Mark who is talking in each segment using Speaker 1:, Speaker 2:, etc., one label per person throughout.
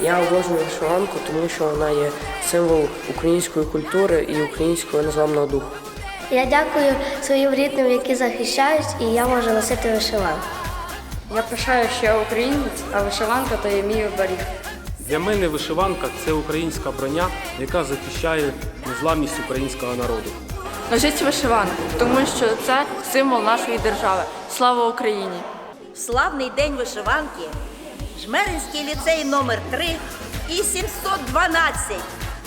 Speaker 1: Я обожнюю вишиванку, тому що вона є символ української культури і українського незламного духу.
Speaker 2: Я дякую своїм рідним, які захищають, і я можу носити вишиванку.
Speaker 3: Я пишаю, що я українець, а вишиванка то є мій оберіг.
Speaker 4: Для мене вишиванка це українська броня, яка захищає незламність українського народу.
Speaker 5: Носіть вишиванку, тому що це символ нашої держави. Слава Україні!
Speaker 6: Славний день вишиванки, Жмеринський ліцей номер 3 і 712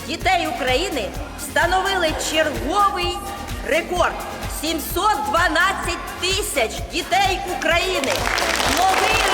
Speaker 6: дітей України встановили черговий рекорд. 712 тисяч дітей України. Новий!